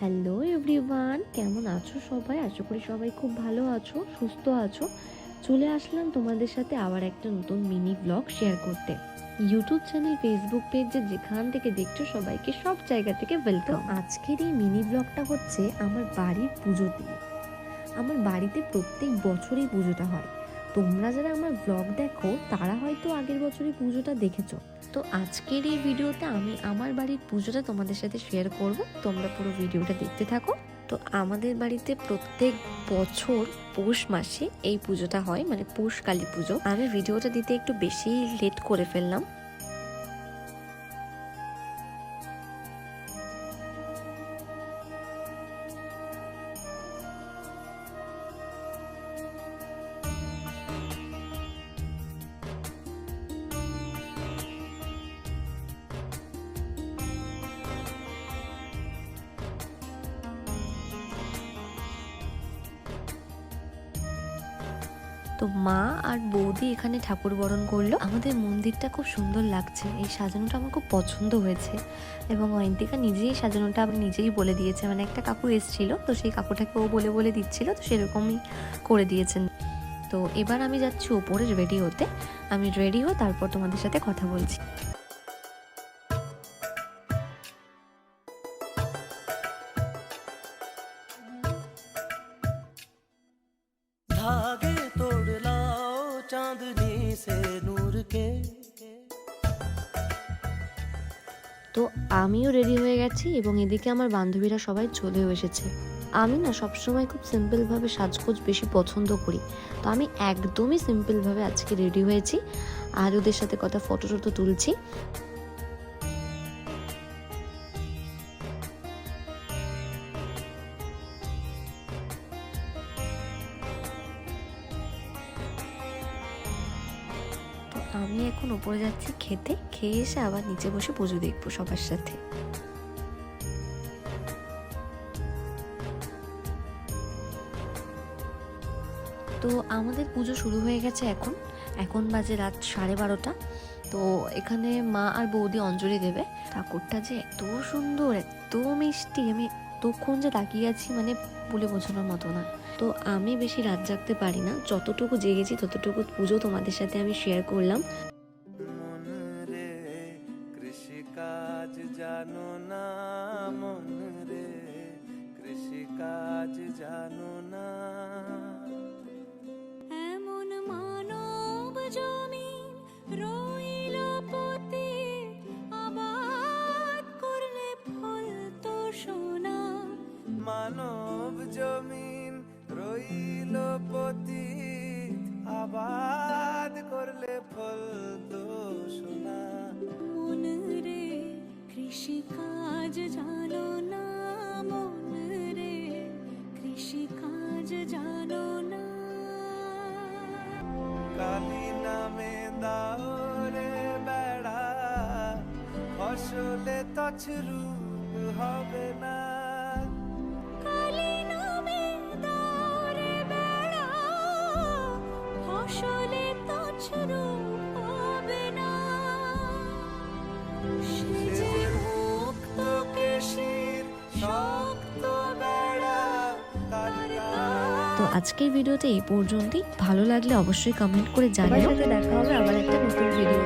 Hello everyone কেমন আছো সবাই? আশা করি সবাই খুব ভালো আছো সুস্থ আছো। চলে আসলাম তোমাদের সাথে আবার একটা নতুন মিনি ব্লগ শেয়ার করতে। ইউটিউব চ্যানেল ফেসবুক পেজ যে যেখান থেকে দেখছ সবাইকে সব জায়গা থেকে ওয়েলকাম আজকের এই মিনি ব্লগটা হচ্ছে আমার বাড়ির পুজো দিয়ে। আমার বাড়িতে প্রত্যেক বছরই পুজোটা হয়। তোমরা যারা আমার ব্লগ দেখো, তারা হয়তো আগের বছরই পুজোটা দেখেছ। তো আজকের এই ভিডিওতে আমি আমার বাড়ির পুজোটা তোমাদের সাথে শেয়ার করব। তোমরা পুরো ভিডিওটা দেখতে থাকো। তো আমাদের বাড়িতে প্রত্যেক বছর পৌষ মাসে এই পুজোটা হয় মানে পৌষ কালী পুজো। আমি ভিডিওটা দিতে একটু বেশি লেট করে ফেললাম। তো মা আর বৌদি এখানে ঠাকুর বরণ করল। আমাদের মন্দিরটা খুব সুন্দর লাগছে। এই সাজানোটা আমার খুব পছন্দ হয়েছে। এবং অয়ন্তিকা নিজেই সাজানোটা আবার নিজেই বলে দিয়েছে। মানে একটা কাকু এসেছিল, তো সেই কাকুটাকে ও বলে বলে দিচ্ছিল, তো সেরকমই করে দিয়েছেন। তো এবার আমি যাচ্ছি ওপরে রেডি হতে। আমি রেডি হয়ে তারপর তোমাদের সাথে কথা বলছি। से नूर के তো আমিও রেডি হয়ে গেছি এবং এদিকে আমার বান্ধবীরা সবাই চলেও এসেছে আমি না সবসময় খুব সিম্পলভাবে সাজগোজ বেশি পছন্দ করি তো আমি একদমই সিম্পলভাবে আজকে রেডি হয়েছি আর ওদের সাথে কথা ফটো টটো তুলছি আমি এখন উপরে যাচ্ছি খেতে, খেয়ে এসে আবার নিচে বসে পুজো দেখব সবার সাথে। তো আমাদের পুজো শুরু হয়ে গেছে এখন। এখন বাজে রাত সাড়ে বারোটা। তো এখানে মা আর বৌদি অঞ্জলি দেবে। ঠাকুরটা যে এত সুন্দর, এত মিষ্টি, আমি এতক্ষণ যে তাকিয়ে আছি মানে বলে বোঝানোর মতো না। তো আমি বেশি রাত জাগতে পারি না। যতটুকু জেগেছি, ততটুকু পুজো তোমাদের সাথে আমি শেয়ার করলাম। মন রে কৃষিকাজ জানো না। রইল পতি আবাদ করলে ফল তো সোনা। মন রে কৃষি কাজ জানো না মন রে কৃষি কাজ জানো না। কালি নামে দাও রে বেড়া ফসলে তছরু হবে না। আজকের ভিডিওতে এই পর্যন্তই। ভালো লাগলে অবশ্যই কমেন্ট করে জানিয়ে সাথে দেখা হবে আবার একটা নতুন ভিডিও